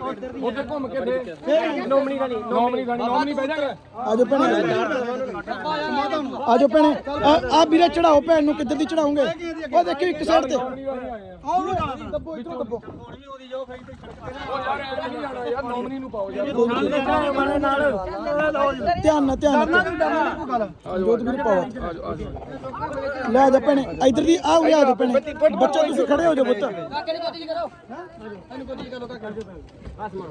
ਉੱਥੇ ਘੁੰਮ ਕੇ ਫੇਰ ਨੋਮਣੀ ਗਾਣੀ ਨੋਮਣੀ ਗਾਣੀ ਨੋਮਣੀ ਬਹਿ ਜਾਗਾ। ਆਜੋ ਭੈਣੇ। ਆਜੋ ਭੈਣੇ। ਆ ਵੀਰੇ ਚੜਾਓ ਭੈਣ ਨੂੰ, ਕਿੱਧਰ ਦੀ ਚੜਾਉਂਗੇ ਉਹ ਦੇਖਿਓ ਇੱਕ ਸਾਈਡ ਤੇ। ਆਓ ਦੱਬੋ ਇਧਰੋਂ ਦੱਬੋ ਯਾਰ ਨੋਮਣੀ ਨੂੰ ਪਾਓ ਯਾਰ ਧਿਆਨ ਨਾਲ ਧਿਆਨ ਨਾਲ ਜੋਤ ਵੀਰ ਪਾਓ ਲੈ ਜਾ ਭੈਣੇ ਇਧਰ ਦੀ ਆ ਉਰੇ ਆ ਜਾ ਭੈਣੇ ਬੱਚਾ ਤੁਸੀਂ ਖੜੇ ਹੋ ਜਾਓ ਪੁੱਤ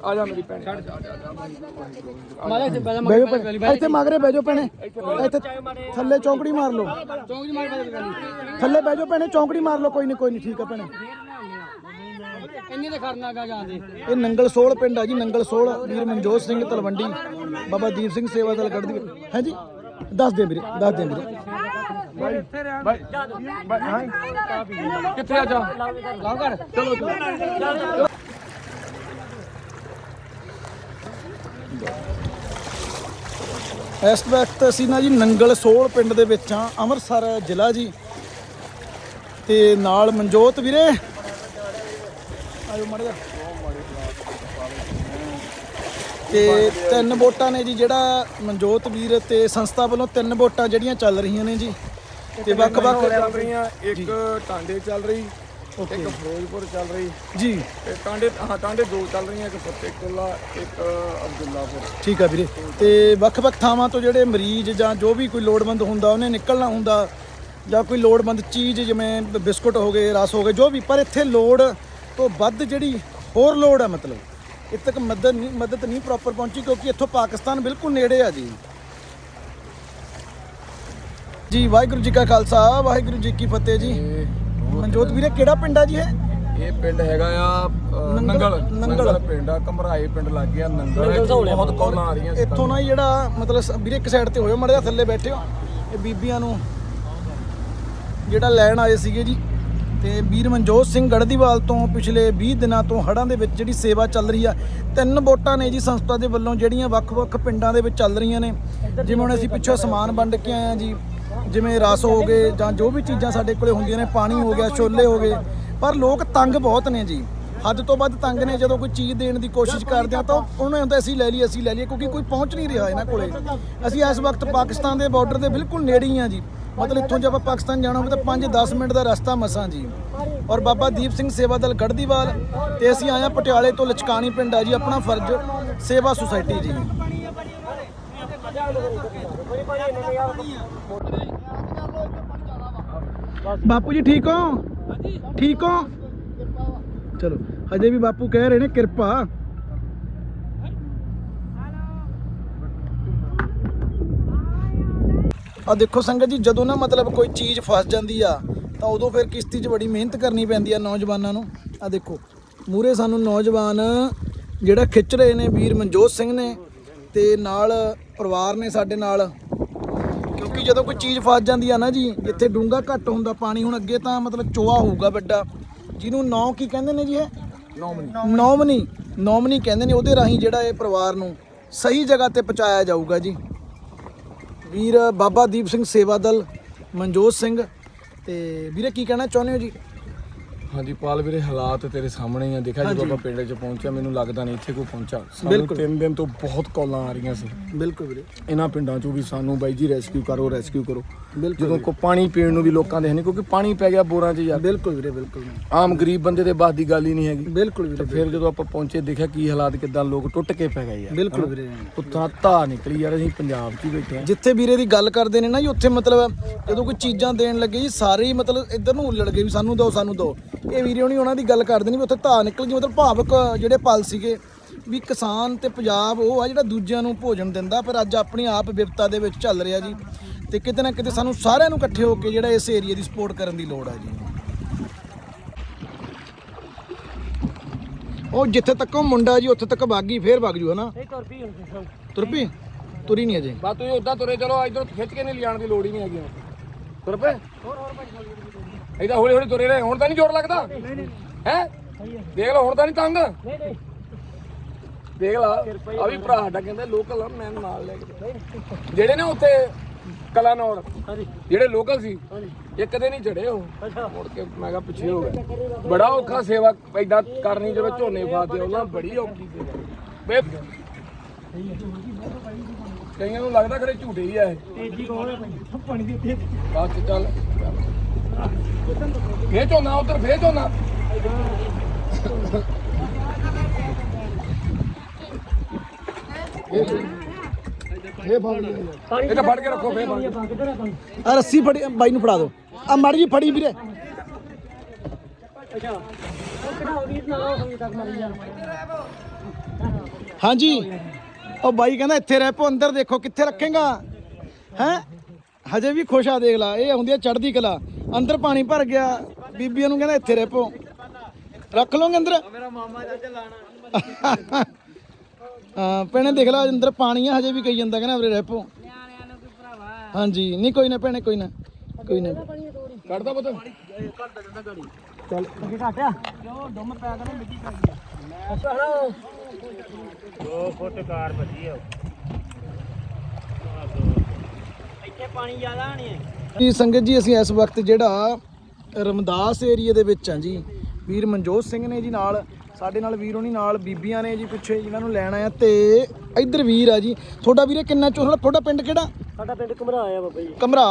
ਆ ਜਾ ਮੇਰੀ ਭੈਣ ਬਹਿ ਜਾਓ ਭੈਣੇ ਇੱਥੇ ਮਗਰੇ ਬਹਿ ਜਾਓ ਭੈਣੇ ਇੱਥੇ ਥੱਲੇ ਚੌਂਕੜੀ ਮਾਰ ਲਓ ਥੱਲੇ ਬਹਿ ਜਾਓ ਭੈਣੇ ਚੌਂਕੜੀ ਮਾਰ ਲਓ ਕੋਈ ਨਹੀਂ ਕੋਈ ਨਹੀਂ ਠੀਕ ਆ ਭੈਣੇ ਇੰਨੇ ਤੇ ਖੜਨਾਗਾ ਜਾਂਦੇ ਇਹ ਨੰਗਲ ਸੋਲ ਪਿੰਡ ਆ ਜੀ ਨੰਗਲ ਸੋਲ ਵੀਰ ਮਨਜੋਤ ਸਿੰਘ ਤਲਵੰਡੀ ਬਾਬਾ ਦੀਪ ਸਿੰਘ ਸੇਵਾ ਦਲ ਗੜਦੀ ਹੈ ਜੀ? ਦੱਸ ਦੇ ਵੀਰੇ ਦੱਸ ਦੇ। ਵੀਰੇ ਕਿੱਥੇ ਆ ਜਾ? ਲਾਓ ਕਰ ਇਸ ਵਕਤ ਅਸੀਂ ਨਾ ਜੀ ਨੰਗਲ ਸੋਲ ਪਿੰਡ ਦੇ ਵਿੱਚ ਆ ਅੰਮ੍ਰਿਤਸਰ ਜ਼ਿਲ੍ਹਾ ਜੀ। ਤੇ ਨਾਲ ਮਨਜੋਤ ਵੀਰੇ। ਮੜਿਆ ਤੇ ਤਿੰਨ ਵੋਟਾਂ ਨੇ ਜੀ ਜਿਹੜਾ ਮਨਜੋਤ ਵੀਰ ਤੇ ਸੰਸਥਾ ਵੱਲੋਂ ਤਿੰਨ ਵੋਟਾਂ ਜਿਹੜੀਆਂ ਚੱਲ ਰਹੀਆਂ ਨੇ ਜੀ। ਤੇ ਵੱਖ-ਵੱਖ ਚੱਲ ਰਹੀਆਂ ਇੱਕ ਟਾਂਡੇ ਚੱਲ ਰਹੀ ਇੱਕ ਫਿਰੋਜ਼ਪੁਰ ਚੱਲ ਰਹੀ। ਜੀ। ਤੇ ਟਾਂਡੇ ਹਾਂ ਟਾਂਡੇ ਦੋ ਚੱਲ ਰਹੀਆਂ ਇੱਕ ਫਤਿਹਕੁੱਲਾ ਇੱਕ ਅਬਦੁੱਲਾਪੁਰ। ਠੀਕ ਆ ਵੀਰੇ। ਤੇ ਵੱਖ-ਵੱਖ ਥਾਵਾਂ ਤੋਂ ਜਿਹੜੇ ਮਰੀਜ਼ ਜਾਂ ਜੋ ਵੀ ਕੋਈ ਲੋੜਵੰਦ ਹੁੰਦਾ ਉਹਨੇ ਨਿਕਲਣਾ ਹੁੰਦਾ ਜਾਂ ਕੋਈ ਲੋੜਵੰਦ ਚੀਜ਼ ਜਿਵੇਂ ਬਿਸਕੁਟ ਹੋ ਗਏ ਰਸ ਹੋ ਗਏ ਜੋ ਵੀ ਪਰ ਇੱਥੇ ਲੋੜ ਤੋਂ ਵੱਧ ਜਿਹੜੀ ਹੋਰ ਲੋੜ ਹੈ ਮਤਲਬ ਇੱਥੇ ਤੱਕ ਮਦਦ ਨਹੀਂ ਮਦਦ ਨਹੀਂ ਪ੍ਰੋਪਰ ਪਹੁੰਚੀ ਕਿਉਂਕਿ ਇੱਥੋਂ ਪਾਕਿਸਤਾਨ ਬਿਲਕੁਲ ਨੇੜੇ ਆ ਜੀ। ਜੀ ਵਾਹਿਗੁਰੂ ਜੀ ਕਾ ਖਾਲਸਾ ਵਾਹਿਗੁਰੂ ਜੀ ਕੀ ਫਤਿਹ ਜੀ। ਮਨਜੋਤ ਵੀਰੇ ਕਿਹੜਾ ਪਿੰਡ ਆ ਜੀ ਇਹ? ਇਹ ਪਿੰਡ ਹੈਗਾ ਆ ਨੰਗਲ- ਨੰਗਲ। ਪਿੰਡ ਆ ਕਮਰਾਏ ਪਿੰਡ ਲੱਗ ਗਿਆ ਨੰਗਲ। ਬਹੁਤ ਕੌਲਾਂ। ਆ ਰਹੀਆਂ ਇੱਥੋਂ ਨਾ ਜਿਹੜਾ ਮਤਲਬ ਵੀਰੇ ਇੱਕ ਸਾਈਡ ਤੇ ਹੋਇਓ ਮੜੇ ਥੱਲੇ ਬੈਠੇ ਹੋ ਇਹ ਬੀਬੀਆਂ ਨੂੰ ਜਿਹੜਾ ਲੈਣ ਆਏ ਸੀਗੇ ਜੀ। ਤੇ ਵੀਰ ਮਨਜੋਤ ਸਿੰਘ ਗੜਦੀਵਾਲ ਤੋਂ ਪਿਛਲੇ 20 ਦਿਨਾਂ ਤੋਂ ਹੜ੍ਹਾਂ ਦੇ ਵਿੱਚ ਜਿਹੜੀ ਸੇਵਾ ਚੱਲ ਰਹੀ ਆ, ਤਿੰਨ ਵੋਟਾਂ ਨੇ ਜੀ ਸੰਸਥਾ ਦੇ ਵੱਲੋਂ ਜਿਹੜੀਆਂ ਵੱਖ-ਵੱਖ ਪਿੰਡਾਂ ਦੇ ਵਿੱਚ ਚੱਲ ਰਹੀਆਂ ਨੇ। ਜਿਵੇਂ ਹੁਣ ਅਸੀਂ ਪਿੱਛੋਂ ਸਮਾਨ ਵੰਡ ਕੇ ਆਏ ਆ ਜੀ, ਜਿਵੇਂ ਰਸ ਹੋ ਗਏ ਜਾਂ ਜੋ ਵੀ ਚੀਜ਼ਾਂ ਸਾਡੇ ਕੋਲੇ ਹੁੰਦੀਆਂ ਨੇ, ਪਾਣੀ ਹੋ ਗਿਆ, ਛੋਲੇ ਹੋ ਗਏ, ਪਰ ਲੋਕ ਤੰਗ ਬਹੁਤ ਨੇ ਜੀ। ਹੱਦ ਤੋਂ ਵੱਧ ਤੰਗ ਨੇ ਜਦੋਂ ਕੋਈ ਚੀਜ਼ ਦੇਣ ਦੀ ਕੋਸ਼ਿਸ਼ ਕਰਦੇ ਆ ਤਾਂ ਉਹਨਾਂ ਹੁੰਦਾ ਅਸੀਂ ਲੈ ਲਈ ਅਸੀਂ ਲੈ ਲਈਏ ਕਿਉਂਕਿ ਕੋਈ ਪਹੁੰਚ ਨਹੀਂ ਰਿਹਾ ਇਹਨਾਂ ਕੋਲੇ। ਅਸੀਂ ਇਸ ਵਕਤ ਪਾਕਿਸਤਾਨ ਦੇ ਬਾਰਡਰ ਦੇ ਬਿਲਕੁਲ ਨੇੜੇ ਹੀ ਆ ਜੀ। ਮਤਲਬ ਇੱਥੋਂ ਜੇ ਆਪਾਂ ਪਾਕਿਸਤਾਨ ਜਾਣਾ ਹੋਵੇ ਤਾਂ 5-10 ਮਿੰਟ ਦਾ ਰਸਤਾ ਮਸਾਂ ਜੀ। ਔਰ ਬਾਬਾ ਦੀਪ ਸਿੰਘ ਸੇਵਾ ਦਲ ਗੜਦੀਵਾਲ ਤੇ ਅਸੀਂ ਆਏ ਆ ਪਟਿਆਲੇ ਤੋਂ ਲਚਕਾਣੀ ਪਿੰਡ ਆ ਜੀ ਆਪਣਾ ਫਰਜ਼ ਸੇਵਾ ਸੁਸਾਇਟੀ ਜੀ। ਬਾਪੂ ਜੀ ਠੀਕ ਹੋ? ਠੀਕ ਹੋ? ਚਲੋ, ਹਜੇ ਵੀ ਬਾਪੂ ਕਹਿ ਰਹੇ ਨੇ ਕਿਰਪਾ। ਆ ਦੇਖੋ ਸੰਗਤ ਜੀ, ਜਦੋਂ ਨਾ ਮਤਲਬ ਕੋਈ ਚੀਜ਼ ਫਸ ਜਾਂਦੀ ਆ, ਤਾਂ ਉਦੋਂ ਫਿਰ ਕਿਸ਼ਤੀ 'ਚ ਬੜੀ ਮਿਹਨਤ ਕਰਨੀ ਪੈਂਦੀ ਆ ਨੌਜਵਾਨਾਂ ਨੂੰ। ਆ ਦੇਖੋ ਮੂਰੇ ਸਾਨੂੰ ਨੌਜਵਾਨ ਜਿਹੜਾ ਖਿੱਚ ਰਹੇ ਨੇ ਵੀਰ ਮਨਜੋਤ ਸਿੰਘ ਨੇ ਤੇ ਨਾਲ ਪਰਿਵਾਰ ਨੇ ਸਾਡੇ ਨਾਲ। ਕਿਉਂਕਿ ਜਦੋਂ ਕੋਈ ਚੀਜ਼ ਫਸ ਜਾਂਦੀ ਆ ਨਾ ਜੀ ਜਿੱਥੇ ਡੂੰਗਾ ਘੱਟ ਹੁੰਦਾ, ਪਾਣੀ ਹੁਣ ਅੱਗੇ ਤਾਂ ਮਤਲਬ ਚੋਆ ਹੋਊਗਾ ਵੱਡਾ। ਜਿਹਨੂੰ ਨੌ ਕੀ ਕਹਿੰਦੇ ਨੇ ਜੀ ਇਹ? ਨੌਮਨੀ। ਨੌਮਨੀ। ਨੌਮਨੀ ਕਹਿੰਦੇ ਨੇ ਉਹਦੇ ਰਾਹੀਂ ਜਿਹੜਾ ਇਹ ਪਰਿਵਾਰ ਨੂੰ ਸਹੀ ਜਗ੍ਹਾ ਤੇ ਪਹੁੰਚਾਇਆ ਜਾਊਗਾ ਜੀ। ਵੀਰ ਬਾਬਾ ਦੀਪ ਸਿੰਘ ਸੇਵਾ ਦਲ ਮਨਜੋਤ ਸਿੰਘ ਤੇ ਵੀਰੇ ਕੀ ਕਹਿਣਾ ਚਾਹੁੰਦੇ ਹੋ ਜੀ? ਹਾਂਜੀ ਪਾਲ ਵੀਰੇ ਹਾਲਾਤ ਤੇਰੇ ਸਾਹਮਣੇ ਹੀ ਆ। ਦੇਖਿਆ ਜਦੋਂ ਆਪਾਂ ਪਿੰਡ 'ਚ ਪਹੁੰਚਿਆ ਮੈਨੂੰ ਲੱਗਦਾ ਨਹੀਂ ਇੱਥੇ ਕੋਈ ਪਹੁੰਚਾ ਸਾਨੂੰ। ਤਿੰਨ ਦਿਨ ਤੋਂ ਬਹੁਤ ਕਾਲਾਂ ਆ ਰਹੀਆਂ ਸੀ। ਬਿਲਕੁਲ ਵੀਰੇ। ਇਹਨਾਂ ਪਿੰਡਾਂ 'ਚੋਂ ਵੀ ਸਾਨੂੰ ਬਾਈ ਜੀ ਰੈਸਕਿਊ ਕਰੋ ਰੈਸਕਿਊ ਕਰੋ। ਜਦੋਂ ਕੋ ਪਾਣੀ ਪੀਣ ਨੂੰ ਵੀ ਲੋਕਾਂ ਦੇ ਹੈ ਨਹੀਂ ਕਿਉਂਕਿ ਪਾਣੀ ਪੈ ਗਿਆ ਬੋਰਾਂ 'ਚ ਯਾਰ। ਬਿਲਕੁਲ ਵੀਰੇ ਬਿਲਕੁਲ ਆਮ ਗਰੀਬ ਬੰਦੇ ਦੇ ਬਾਤ ਦੀ ਗੱਲ ਹੀ ਨਹੀਂ ਹੈਗੀ। ਬਿਲਕੁਲ ਵੀਰੇ ਫਿਰ ਜਦੋਂ ਆਪਾਂ ਪਹੁੰਚੇ ਦੇਖਿਆ ਕੀ ਹਾਲਾਤ ਕਿਦਾਂ ਲੋਕ ਟੁੱਟ ਕੇ ਪੈ ਗਏ ਯਾਰ ਬਿਲਕੁਲ ਵੀਰੇ। ਉੱਥਾਂ ਧਾ ਨਿਕਲੀ ਯਾਰ ਅਸੀਂ ਪੰਜਾਬ 'ਚ ਹੀ ਬੈਠੇ ਆ ਜਿੱਥੇ ਵੀਰੇ ਦੀ ਗੱਲ ਕਰਦੇ ਨੇ ਨਾ ਜੀ ਉੱਥੇ ਮਤਲਬ ਜਦੋਂ ਕੋਈ ਚੀਜ਼ਾਂ ਦੇਣ ਲੱਗੇ ਜੀ ਸਾਰੇ ਹੀ ਮਤਲਬ ਇੱਧਰ ਨੂੰ ਉੱਲੜ ਗਏ ਵੀ ਸਾਨੂੰ ਦਿਓ ਸਾਨੂੰ ਦਿਓ। ਇਹ ਵੀਰੇ ਹੁਣੀ ਉਹਨਾਂ ਦੀ ਗੱਲ ਕਰਦੇ ਨੇ ਵੀ ਉੱਥੇ ਧਾ ਨਿਕਲ ਗਈ ਮਤਲਬ ਭਾਵਕ ਜਿਹੜੇ ਪਲ ਸੀਗੇ ਵੀ ਕਿਸਾਨ ਤੇ ਪੰਜਾਬ ਉਹ ਆ ਜਿਹੜਾ ਦੂਜਿਆਂ ਨੂੰ ਭੋਜਨ ਦਿੰਦਾ ਪਰ ਅੱਜ ਆਪਣੀ ਆਪ ਵਿਪਤਾ ਦੇ ਵਿੱਚ ਚੱਲ ਰਿਹਾ ਜੀ ਤੇ ਕਿਤੇ ਨਾ ਕਿਤੇ ਸਾਨੂੰ ਸਾਰਿਆਂ ਨੂੰ ਇਕੱਠੇ ਹੋ ਕੇ ਜਿਹੜਾ ਇਸ ਏਰੀਆ ਦੀ ਸਪੋਰਟ ਕਰਨ ਦੀ ਲੋੜ ਆ ਜੀ। ਉਹ ਜਿੱਥੇ ਤੱਕ ਉਹ ਮੁੰਡਾ ਜੀ ਉੱਥੇ ਤੱਕ ਬਾਗੀ ਫੇਰ ਵਗ ਜੂ ਹਨਾ? ਇਹ ਤੁਰ ਪਈ ਹੁਣ। ਤੁਰ ਪਈ? ਤੁਰੀ ਨਹੀਂ ਅਜੇ? ਬਾ ਤੁਸੀਂ ਉਦਾਂ ਤੁਰੇ ਚਲੋ ਇਧਰ ਖਿੱਚ ਕੇ ਨਹੀਂ ਲਿਆਉਣ ਦੀ ਲੋੜ ਹੀ ਨਹੀਂ ਹੈਗੀ ਤੁਰ ਪਏ? ਇਹਦਾ ਹੌਲੀ ਹੌਲੀ ਤੁਰੇ ਰਹੇ ਹੁਣ ਤਾਂ ਨਹੀਂ ਜ਼ੋਰ ਲੱਗਦਾ? ਹੈ? ਦੇਖ ਲਓ ਹੁਣ ਤਾਂ ਨਹੀਂ ਤੰਗ? ਨਹੀਂ ਨਹੀਂ। ਦੇਖ ਲਾ ਆ ਵੀ ਭਰਾ ਸਾਡਾ ਕਹਿੰਦਾ ਲੋਕਲ ਆ ਮੈਂ ਨਾਲ ਲੈ ਕੇ ਜਿਹੜੇ ਨੇ ਉੱਥੇ ਕਲਾਨੌਰ ਹਾਂਜੀ। ਜਿਹੜੇ ਲੋਕਲ ਸੀ ਹਾਂਜੀ। ਇਹ ਕਦੇ ਨਹੀਂ ਚੜੇ ਉਹ। ਅੱਛਾ। ਮੁੜ ਕੇ ਮੈਂ ਕਿਹਾ ਪਿੱਛੇ ਹੋ ਗਏ। ਬੜਾ ਔਖਾ ਸੇਵਾ ਐਦਾਂ ਕਰਨੀ ਜਦੋਂ ਝੋਨੇ ਫਾਦੇ ਉਹਨਾਂ ਬੜੀ ਔਖੀ ਸੀ ਬੇ ਕਈਆਂ ਨੂੰ ਲੱਗਦਾ ਖਰੇ ਝੂਠੇ ਹੀ ਆ ਇਹ। ਤੇਜੀ ਕੋਲ ਪਾਣੀ ਦੀ ਉੱਤੇ ਬਸ ਚੱਲ। ਫੇਰ ਝੋਨਾ ਉਧਰ ਫੇਰ ਝੋਨਾ। ਇਹ ਫੜ ਲਿਆ। ਪਾਣੀ ਇਹ ਤਾਂ ਫੜ ਕੇ ਰੱਖੋ ਫੇਰ ਫੜ ਕੇ। ਆ ਰੱਸੀ ਫੜੀ ਬਾਈ ਨੂੰ ਫੜਾ ਦਿਓ। ਆ ਮੜ ਜੀ ਫੜੀ ਵੀਰੇ। ਹਾਂਜੀ। ਉਹ ਬਾਈ ਕਹਿੰਦਾ ਇੱਥੇ ਰਹਿ ਪੋ ਅੰਦਰ ਦੇਖੋ ਕਿੱਥੇ ਰੱਖੇਗਾ। ਹੈ? ਹਜੇ ਵੀ ਖੁਸ਼ ਆ ਦੇਖ ਲਾ ਇਹ ਹੁੰਦੀ ਆ ਚੜਦੀ ਕਲਾ। ਅੰਦਰ ਪਾਣੀ ਭਰ ਗਿਆ ਬੀਬੀਆਂ ਨੂੰ ਕਹਿੰਦਾ ਇੱਥੇ ਰਹਿ ਪੋ ਰੱਖ ਲਓਗੇ ਅੰਦਰ? ਮੇਰਾ ਮਾਮਾ ਚਾਚਾ ਲਾਣਾ। ਹਾਂ ਭੈਣੇ ਦੇਖ ਲਾ ਅੰਦਰ ਪਾਣੀ ਆ ਹਜੇ ਵੀ ਕਹੀ ਜਾਂਦਾ ਕਹਿੰਦਾ ਉਰੇ ਰਹਿ ਪੋ ਨਿਆਣਿਆਂ ਨੂੰ ਕੋਈ ਭਰਾਵਾ। ਹਾਂਜੀ ਨਹੀਂ ਕੋਈ ਨਾ ਭੈਣੇ ਕੋਈ ਨਾ ਕੋਈ ਨਾ। ਕੱਢਦਾ ਪੁੱਤ। ਚੱਲ। ਅੱਗੇ ਘਟਿਆ ਕਿਉਂ? ਡੁੰਮ ਪੈ ਗਿਆ ਮਿੱਟੀ ਪੈ ਗਈ। ਅੱਛਾ 2 ਫੁੱਟ ਕਾਰ ਵੱਜੀ ਆ ਇੱਥੇ ਪਾਣੀ ਜ਼ਿਆਦਾ ਨਹੀਂ ਹੈ ਜੀ ਸੰਗਤ ਜੀ ਅਸੀਂ ਇਸ ਵਕਤ ਜਿਹੜਾ ਰਮਦਾਸ ਏਰੀਆ ਦੇ ਵਿੱਚ ਹਾਂ ਜੀ ਵੀਰ ਮਨਜੋਤ ਸਿੰਘ ਨੇ ਜੀ ਨਾਲ ਸਾਡੇ ਨਾਲ ਵੀਰ ਹੋਣੀ ਨਾਲ ਬੀਬੀਆਂ ਨੇ ਜੀ ਪਿੱਛੇ ਜਿਨ੍ਹਾਂ ਨੂੰ ਲੈਣ ਆਇਆ ਤੇ ਇੱਧਰ ਵੀਰ ਆ ਜੀ। ਤੁਹਾਡਾ ਵੀਰੇ ਕਿੰਨਾ ਚੋ ਤੁਹਾਡਾ ਪਿੰਡ ਕਿਹੜਾ? ਸਾਡਾ ਪਿੰਡ ਘਮਰਾ ਆਇਆ ਬਾਬਾ ਜੀ। ਕਮਰਾ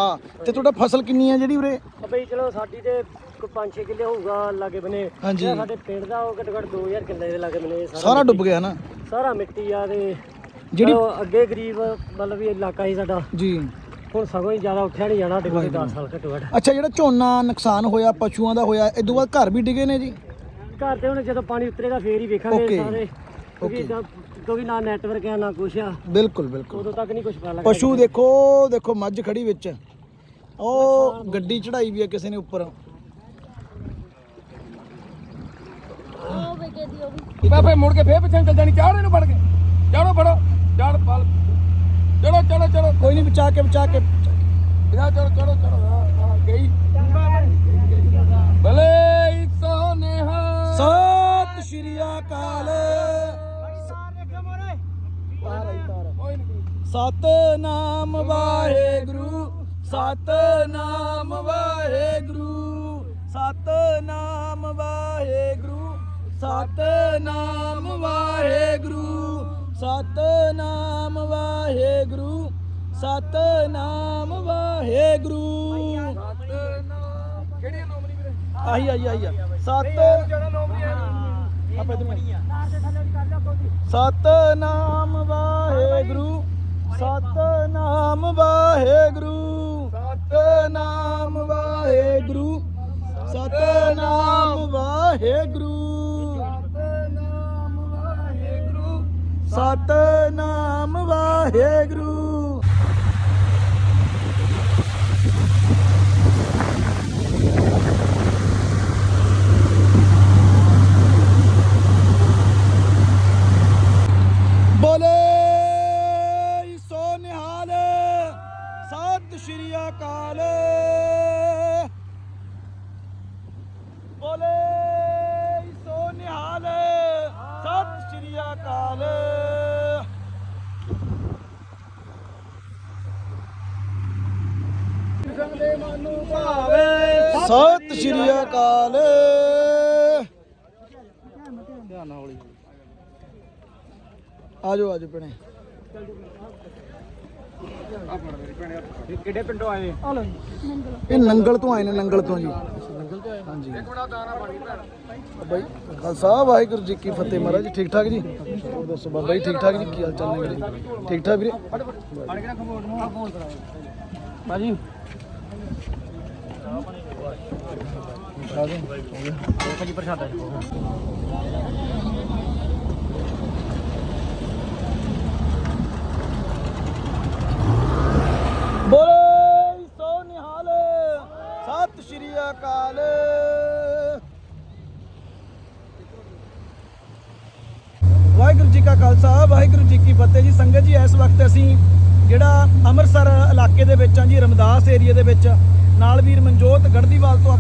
ਤੇ ਤੁਹਾਡਾ ਫਸਲ ਕਿੰਨੀ ਆ ਜਿਹੜੀ ਉਰੇ? ਬਾਬਾ ਜੀ ਚਲੋ ਸਾਡੀ ਤੇ 5-6 ਕਿੱਲੇ ਹੋਊਗਾ ਲਾਗੇ ਬਨੇ। ਹਾਂਜੀ। ਜਿਹੜਾ ਸਾਡੇ ਪਿੰਡ ਦਾ ਉਹ ਘੱਟੋ ਘੱਟ 2000 ਕਿੱਲੇ ਦੇ ਲਾਗੇ ਬਨੇ ਸਾਰਾ ਸਾਰਾ ਡੁੱਬ ਗਿਆ ਨਾ। ਸਾਰਾ ਮਿੱਟੀ ਆ ਤੇ ਜਿਹੜੀ- ਜਿਹੜੀ ਅੱਗੇ ਗਰੀਬ ਮਤਲਬ ਵੀ ਇਲਾਕਾ ਸੀ ਸਾਡਾ। ਜੀ। ਹੁਣ ਸਗੋਂ ਹੀ ਜ਼ਿਆਦਾ ਉੱਠਿਆ ਨਹੀਂ ਜਾਣਾ ਸਾਡੇ ਕੋਲ 10 ਸਾਲ ਘੱਟੋ ਘੱਟ ਅੱਛਾ ਜਿਹੜਾ ਝੋਨਾ ਨੁਕਸਾਨ ਹੋਇਆ ਪਸ਼ੂਆਂ ਦਾ ਹੋਇਆ ਇਦੋਂ ਬਾਅਦ ਘਰ ਵੀ ਡਿੱਗੇ ਨੇ ਜੀ? ਘਰ ਤੇ ਹੁਣ ਜਦੋਂ ਪਾਣੀ ਉਤਰੇਗਾ ਫੇਰ ਹੀ ਵੇਖਾਂਗੇ Okay. ਸਾਰੇ। ਕਿਉਂਕਿ ਏਦਾਂ- ਕਿਉਂਕਿ ਨਾ ਨੈਟਵਰਕ ਆ ਨਾ ਕੁਛ ਆ। ਬਿਲਕੁਲ ਬਿਲਕੁਲ। ਉਦੋਂ ਤੱਕ ਨਹੀਂ ਕੁਝ ਪਤਾ ਲੱਗਦਾ ਪਸ਼ੂ ਦੇਖੋ ਦੇਖੋ ਮੱਝ ਖੜੀ ਵਿੱਚ। ਉਹ ਗੱਡੀ ਚੜਾਈ ਵੀ ਆ ਕਿਸੇ ਨੇ ਉੱਪਰ। ਬਾਬੇ ਮੁੜ ਕੇ ਫੇਰ ਪਿੱਛੇ ਨੂੰ ਚੱਲ ਜਾਣੀ ਚਾੜ ਇਹਨੂੰ ਫੜ ਕੇ। ਚਾੜੋ ਫੜੋ ਚਾੜ ਪਲ ਚਲੋ ਚਲੋ ਚਲੋ। ਕੋਈ ਨਹੀਂ ਬਚਾ ਕੇ ਬਚਾ ਕੇ। ਜਾ ਚਲੋ ਚਲੋ ਚਲੋ। ਹਾਂ, ਹਾਂ, ਗਈ। ਭਲੇ ਸੋਨੇਹਾ ਸਤਿ ਸ਼੍ਰੀ ਅਕਾਲ। ਕੋਈ ਨੀ, ਸਤਨਾਮ ਵਾਹਿਗੁਰੂ ਸਤਨਾਮ ਸਤਨਾਮ ਵਾਹਿਗੁਰੂ ਸਤਨਾਮ ਵਾਹਿਗੁਰੂ ਸਤਨਾਮ ਵਾਹਿਗੁਰੂ। ਕਿਹੜੀ ਨੋਮਰੀ ਵੀਰੇ? ਆਹੀ ਆਹੀ ਆਹੀ ਆ। ਸਤ ਜਿਹੜਾ ਨੋਮਰੀ ਹੈ ਆਪਾਂ ਇੱਧਰ ਸਤਨਾਮ ਵਾਹਿਗੁਰੂ ਸਤਨਾਮ ਵਾਹਿਗੁਰੂ। ਸਤਨਾਮ ਵਾਹਿਗੁਰੂ ਸਤਨਾਮ ਵਾਹਿਗੁਰੂ। ਸਤਨਾਮ ਵਾਹਿਗੁਰੂ ਬੋਲੇ ਸੋ ਨਿਹਾਲ ਸਤਿ ਸ਼੍ਰੀ ਅਕਾਲ ਬੋਲੇ ਸੋ ਨਿਹਾਲ ਸਤਿ ਸ਼੍ਰੀ ਅਕਾਲ ਸਤਿ ਸ਼੍ਰੀ ਅਕਾਲ। ਆਜੋ ਆਜੋ ਭੈਣੇ। ਕਿਹੜੇ ਪਿੰਡੋਂ ਆਏ? ਇਹ ਨੰਗਲ ਤੋਂ ਆਏ ਨੇ ਨੰਗਲ ਤੋਂ ਜੀ। ਹਾਂਜੀ। ਬੜਾ ਦਾਣਾ ਪਾਣੀ ਭੈਣ। ਬਾਈ ਖਾਲਸਾ ਵਾਹਿਗੁਰੂ ਜੀ ਕੀ ਫਤਿਹ ਮਹਾਰਾਜ ਠੀਕ ਠਾਕ ਜੀ? ਦੱਸੋ ਬਾਬਾ ਜੀ ਠੀਕ ਠਾਕ ਜੀ? ਕੀ ਹਾਲ ਚਾਲ ਨੇ ਠੀਕ ਠਾਕ ਵੀਰੇ? ਪਾਣੀ ਕਿਹੜਾ ਖਮੋੜ ਨੂੰ ਆ ਫੋਨ ਕਰਾਓ। ਬਾਜੀ ਭਾਜੀ ਪ੍ਰਸ਼ਾਦਾ ਬੋਲੇ ਸੋ ਨਿਹਾਲ, ਸਤਿ ਸ਼੍ਰੀ ਅਕਾਲ। ਵਾਹਿਗੁਰੂ ਜੀ ਕਾ ਖਾਲਸਾ, ਵਾਹਿਗੁਰੂ ਜੀ ਕੀ ਫਤਿਹ ਜੀ। ਸੰਗਤ ਜੀ, ਇਸ ਵਕਤ ਅਸੀਂ ਜਿਹੜਾ ਅੰਮ੍ਰਿਤਸਰ ਇਲਾਕੇ ਦੇ ਵਿੱਚ ਆ ਜੀ, ਰਮਦਾਸ ਏਰੀਆ ਦੇ ਵਿੱਚ ਨਾਲ ਵੀਰ ਮਨਜੋਤ ਗੜਦੀਵਾਲ ਤੋਂ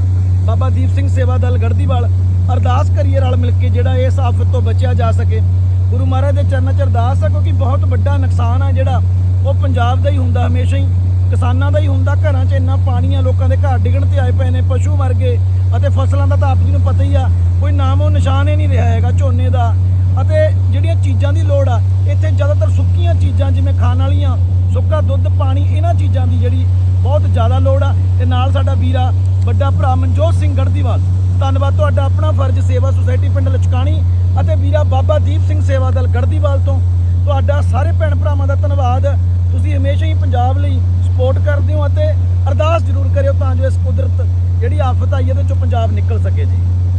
ਬਾਬਾ ਦੀਪ ਸਿੰਘ ਸੇਵਾ ਦਲ ਗੜਦੀਵਾਲ ਅਰਦਾਸ ਕਰੀਏ ਰਲ ਮਿਲ ਕੇ ਜਿਹੜਾ ਇਸ ਆਫਤ ਤੋਂ ਬਚਿਆ ਜਾ ਸਕੇ। ਗੁਰੂ ਮਹਾਰਾਜ ਦੇ ਚਰਨਾਂ 'ਚ ਅਰਦਾਸ ਆ ਕਿਉਂਕਿ ਬਹੁਤ ਵੱਡਾ ਨੁਕਸਾਨ ਆ ਜਿਹੜਾ ਉਹ ਪੰਜਾਬ ਦਾ ਹੀ ਹੁੰਦਾ, ਹਮੇਸ਼ਾ ਹੀ ਕਿਸਾਨਾਂ ਦਾ ਹੀ ਹੁੰਦਾ, ਘਰਾਂ 'ਚ ਇੰਨਾ ਪਾਣੀ ਆ, ਲੋਕਾਂ ਦੇ ਘਰ ਡਿੱਗਣ ਤੇ ਆਏ ਪਏ ਨੇ, ਪਸ਼ੂ ਮਰ ਗਏ ਅਤੇ ਫਸਲਾਂ ਦਾ ਤਾਂ ਆਪ ਜੀ ਨੂੰ ਪਤਾ ਹੀ ਆ, ਕੋਈ ਨਾਮੋ ਨਿਸ਼ਾਨ ਹੀ ਨਹੀਂ ਰਿਹਾ ਹੈਗਾ ਝੋਨੇ ਦਾ। ਅਤੇ ਜਿਹੜੀਆਂ ਚੀਜ਼ਾਂ ਦੀ ਲੋੜ ਆ, ਇੱਥੇ ਜ਼ਿਆਦਾਤਰ ਸੁੱਕੀਆਂ ਚੀਜ਼ਾਂ ਜਿਵੇਂ ਖਾਣ ਵਾਲੀਆਂ, ਸੁੱਕਾ ਦੁੱਧ, ਪਾਣੀ, ਇਹਨਾਂ ਚੀਜ਼ਾਂ ਦੀ ਜਿਹੜੀ ਬਹੁਤ ਜ਼ਿਆਦਾ ਲੋੜ ਆ ਤੇ ਨਾਲ ਸਾਡਾ ਵੀਰਾ ਵੱਡਾ ਭਰਾ ਮਨਜੋਤ ਸਿੰਘ ਗੜਦੀਵਾਲ। ਧੰਨਵਾਦ ਤੁਹਾਡਾ ਆਪਣਾ ਫਰਜ਼, ਸੇਵਾ ਸੁਸਾਇਟੀ ਪਿੰਡ ਲਚਕਾਣੀ ਅਤੇ ਵੀਰਾ ਬਾਬਾ ਦੀਪ ਸਿੰਘ ਸੇਵਾ ਦਲ ਗੜਦੀਵਾਲ ਤੋਂ। ਤੁਹਾਡਾ ਸਾਰੇ ਭੈਣ ਭਰਾਵਾਂ ਦਾ ਧੰਨਵਾਦ। ਤੁਸੀਂ ਹਮੇਸ਼ਾ ਹੀ ਪੰਜਾਬ ਲਈ ਸਪੋਰਟ ਕਰਦੇ ਹੋ ਅਤੇ ਅਰਦਾਸ ਜ਼ਰੂਰ ਕਰਿਓ ਤਾਂ ਜੋ ਇਸ ਕੁਦਰਤ ਜਿਹੜੀ ਆਫਤ ਆਈ ਹੈ ਇਹਦੇ ਚੋਂ ਪੰਜਾਬ ਨਿਕਲ ਸਕੇ ਜੀ।